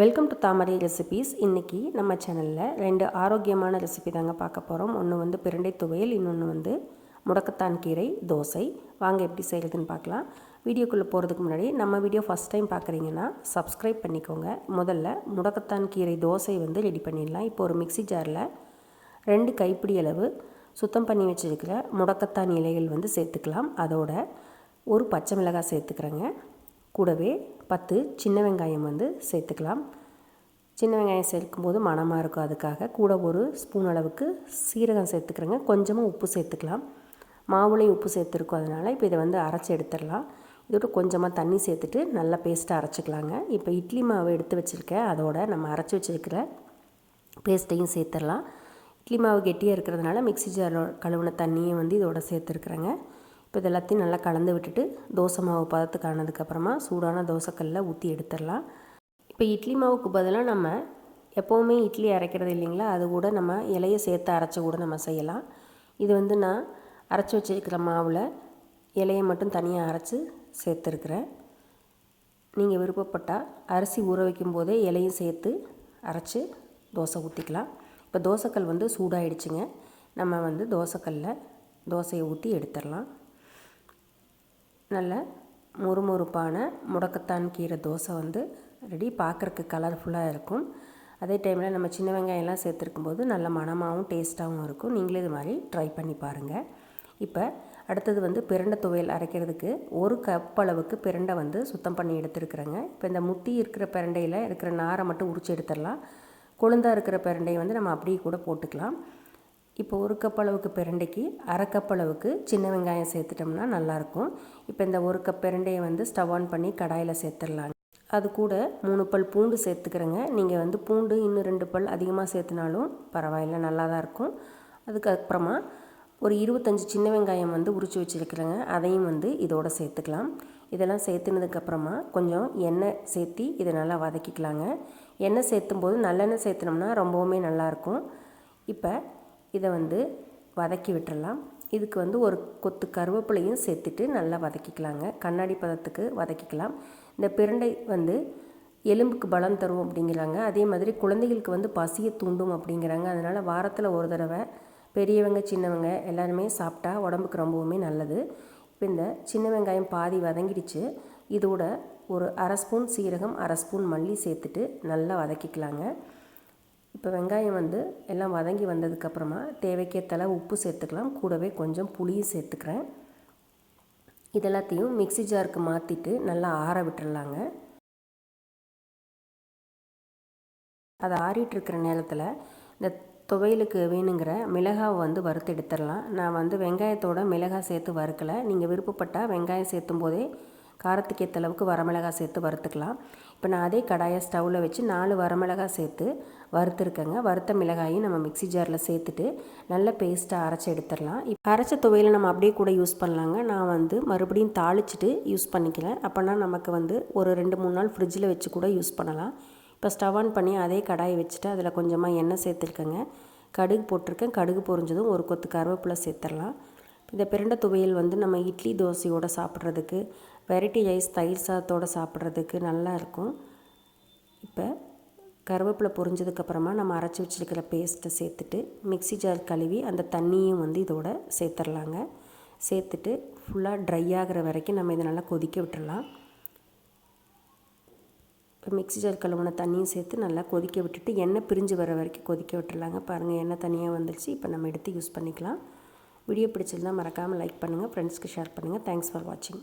Welcome to Thamarai recipes இன்றைக்கி நம்ம சேனலில் ரெண்டு ஆரோக்கியமான ரெசிபி தாங்க பார்க்க போகிறோம் ஒன்று வந்து பிரண்டை துவையல் இன்னொன்று வந்து முடக்கத்தான் கீரை தோசை. வாங்க எப்படி செய்கிறதுன்னு பார்க்கலாம். வீடியோக்குள்ளே போகிறதுக்கு முன்னாடி நம்ம வீடியோ ஃபஸ்ட் டைம் பார்க்குறீங்கன்னா சப்ஸ்கிரைப் பண்ணிக்கோங்க. முதல்ல முடக்கத்தான் கீரை தோசை வந்து ரெடி பண்ணிடலாம். இப்போ ஒரு மிக்சி ஜாரில் ரெண்டு கைப்பிடி அளவு சுத்தம் பண்ணி வச்சுருக்கிற முடக்கத்தான் இலைகள் வந்து சேர்த்துக்கலாம். அதோட ஒரு பச்சை மிளகாய் சேர்த்துக்கிறேங்க. கூடவே பத்து சின்ன வெங்காயம் வந்து சேர்த்துக்கலாம். சின்ன வெங்காயம் சேர்க்கும்போது மணமாக இருக்கும் அதுக்காக. கூட ஒரு ஸ்பூன் அளவுக்கு சீரகம் சேர்த்துக்கிறேங்க. கொஞ்சமாக உப்பு சேர்த்துக்கலாம். மாவுளையும் உப்பு சேர்த்துருக்கோம் அதனால் இப்போ இதை வந்து அரைச்சி எடுத்துடலாம். இதோட கொஞ்சமாக தண்ணி சேர்த்துட்டு நல்லா பேஸ்ட்டாக அரைச்சிக்கலாங்க. இப்போ இட்லி மாவு எடுத்து வச்சுருக்கேன் அதோட நம்ம அரைச்சி வச்சுருக்கிற பேஸ்ட்டையும் சேர்த்துடலாம். இட்லி மாவு கெட்டியாக இருக்கிறதுனால மிக்சி ஜாரில் கழுவுன தண்ணியை வந்து இதோட சேர்த்துருக்குறேங்க. இப்போ இது எல்லாத்தையும் நல்லா கலந்து விட்டுட்டு தோசை மாவு பதத்துக்கு ஆனதுக்கப்புறமா சூடான தோசைக்கல்லில் ஊற்றி எடுத்துடலாம். இப்போ இட்லி மாவுக்கு பதிலாக நம்ம எப்போவுமே இட்லி அரைக்கிறது இல்லைங்களா? அது கூட நம்ம இலையை சேர்த்து அரைச்சி கூட நம்ம செய்யலாம். இது வந்து நான் அரைச்சி வச்சிருக்கிற மாவில் இலையை மட்டும் தனியாக அரைச்சி சேர்த்துருக்குறேன். நீங்கள் விருப்பப்பட்டால் அரிசி ஊற வைக்கும் போதே இலையும் சேர்த்து அரைச்சி தோசை ஊற்றிக்கலாம் இப்போ தோசைக்கல் வந்து சூடாகிடுச்சுங்க நம்ம வந்து தோசைக்கல்லில் தோசையை ஊற்றி எடுத்துடலாம். நல்ல முறுமுறுப்பான முடக்கத்தான் கீரை தோசை வந்து ரெடி பார்க்குறக்கு கலர்ஃபுல்லாக இருக்கும். அதே டைமில் நம்ம சின்ன வெங்காயம்லாம் சேர்த்துருக்கும் போது நல்ல மனமாகவும் டேஸ்ட்டாகவும் இருக்கும். நீங்களே இது மாதிரி ட்ரை பண்ணி பாருங்கள் இப்போ அடுத்தது வந்து பிரண்டை துவையல் அரைக்கிறதுக்கு ஒரு கப் அளவுக்கு பிரண்டை வந்து சுத்தம் பண்ணி எடுத்துருக்குறேங்க. இப்போ இந்த முத்தி இருக்கிற பிரண்டையில் இருக்கிற நாரை மட்டும் உரிச்சு எடுத்துடலாம். கொழுந்தாக இருக்கிற பிரண்டையை வந்து நம்ம அப்படியே கூட போட்டுக்கலாம். இப்போ ஒரு கப் அளவுக்கு பிரண்டைக்கு அரை கப் அளவுக்கு சின்ன வெங்காயம் சேர்த்துட்டோம்னா நல்லாயிருக்கும். இப்போ இந்த ஒரு கப் பிரண்டையை வந்து ஸ்டவ் ஆன் பண்ணி கடாயில் சேர்த்துடலாம் அது கூட மூணு பல் பூண்டு சேர்த்துக்கிறேங்க. நீங்கள் வந்து பூண்டு இன்னும் ரெண்டு பல் அதிகமாக சேர்த்துனாலும் பரவாயில்ல நல்லா தான் இருக்கும் அதுக்கப்புறமா ஒரு இருபத்தஞ்சி சின்ன வெங்காயம் வந்து உரிச்சு வச்சுருக்குறேங்க. அதையும் வந்து இதோடு சேர்த்துக்கலாம். இதெல்லாம் சேர்த்துனதுக்கப்புறமா கொஞ்சம் எண்ணெய் சேர்த்தி இதை நல்லா வதக்கிக்கலாங்க. எண்ணெய் சேர்த்தும் போது நல்லெண்ணெய் சேர்த்துனோம்னா ரொம்பவுமே நல்லாயிருக்கும். இப்போ இதை வந்து வதக்கி விட்டுடலாம் இதுக்கு வந்து ஒரு கொத்து கருவேப்பிலையும் சேர்த்துட்டு நல்லா வதக்கிக்கலாங்க. கண்ணாடி பதத்துக்கு வதக்கிக்கலாம். இந்த பிரண்டை வந்து எலும்புக்கு பலம் தரும் அப்படிங்கிறாங்க. அதே மாதிரி குழந்தைகளுக்கு வந்து பசியை தூண்டும் அப்படிங்கிறாங்க. அதனால் வாரத்தில் ஒரு தடவை பெரியவங்க சின்னவங்க எல்லாருமே சாப்பிட்டா உடம்புக்கு ரொம்பவுமே நல்லது. இப்போ இந்த சின்ன வெங்காயம் பாதி வதங்கிடுச்சு. இதோட ஒரு அரை ஸ்பூன் சீரகம் அரை ஸ்பூன் மல்லி சேர்த்துட்டு நல்லா வதக்கிக்கலாங்க. இப்போ வெங்காயம் வந்து எல்லாம் வதங்கி வந்ததுக்கப்புறமா தேவைக்கேற்ற உப்பு சேர்த்துக்கலாம். கூடவே கொஞ்சம் புளியும் சேர்த்துக்கிறேன். இதெல்லாத்தையும் மிக்சி ஜாருக்கு மாற்றிட்டு நல்லா ஆற விட்டுடலாங்க அது ஆறிட்டுருக்கிற நேரத்தில் இந்த துவையலுக்கு வேணுங்கிற மிளகாவை வந்து வறுத்து எடுத்துடலாம். நான் வந்து வெங்காயத்தோட மிளகாய் சேர்த்து வறுக்கலை. நீங்கள் விருப்பப்பட்டால் வெங்காயம் சேர்த்தும் போதே காரத்துக்கு ஏற்ற அளவுக்கு வரமிளகாய் சேர்த்து வறுத்துக்கலாம். இப்போ நான் அதே கடாயை ஸ்டவ்வில் வச்சு நாலு வரமிளகாய் சேர்த்து வறுத்துருக்கேங்க. வறுத்த மிளகாயும் நம்ம மிக்சி ஜாரில் சேர்த்துட்டு நல்ல பேஸ்ட்டாக அரைச்சி எடுத்துடலாம். இப்போ அரைச்ச துவையில் நம்ம அப்படியே கூட யூஸ் பண்ணலாங்க. நான் வந்து மறுபடியும் தாளிச்சிட்டு யூஸ் பண்ணிக்கிறேன். அப்போனா நமக்கு வந்து ஒரு ரெண்டு மூணு நாள் ஃப்ரிட்ஜில் வச்சு கூட யூஸ் பண்ணலாம். இப்போ ஸ்டவ் ஆன் பண்ணி அதே கடாயை வச்சுட்டு அதில் கொஞ்சமாக எண்ணெய் சேர்த்துருக்கேங்க. கடுகு போட்டிருக்கேன். கடுகு பொரிஞ்சதும் ஒரு கொத்து கருவேப்பிலை சேர்த்துடலாம். இந்த பிரண்டை துவையல் வந்து நம்ம இட்லி தோசையோடு சாப்பிட்றதுக்கு வெரைட்டி ரைஸ் தயிர் சாதத்தோடு சாப்பிட்றதுக்கு நல்லா இருக்கும். இப்போ கருவேப்பிலை பொரிஞ்சதுக்கப்புறமா நம்ம அரைச்சி வச்சுருக்கிற பேஸ்ட்டை சேர்த்துட்டு மிக்சி ஜார் கழுவி அந்த தண்ணியும் வந்து இதோட சேர்த்துடலாங்க சேர்த்துட்டு ஃபுல்லாக ட்ரை ஆகிற வரைக்கும் நம்ம இதை நல்லா கொதிக்க விட்டுடலாம் இப்போ மிக்சி ஜார் கழுவுன தண்ணியும் சேர்த்து நல்லா கொதிக்க விட்டுட்டு எண்ணெய் பிரிஞ்சு வர வரைக்கும் கொதிக்க விட்டுடலாங்க பாருங்கள் எண்ணெய் தனியாக வந்துடுச்சு இப்போ நம்ம எடுத்து யூஸ் பண்ணிக்கலாம். வீடியோ பிடிச்சிருந்தால் மறக்காமல் லைக் பண்ணுங்கள் ஃப்ரெண்ட்ஸ்க்கு ஷேர் பண்ணுங்கள் தேங்க்ஸ் ஃபார் வாட்சிங்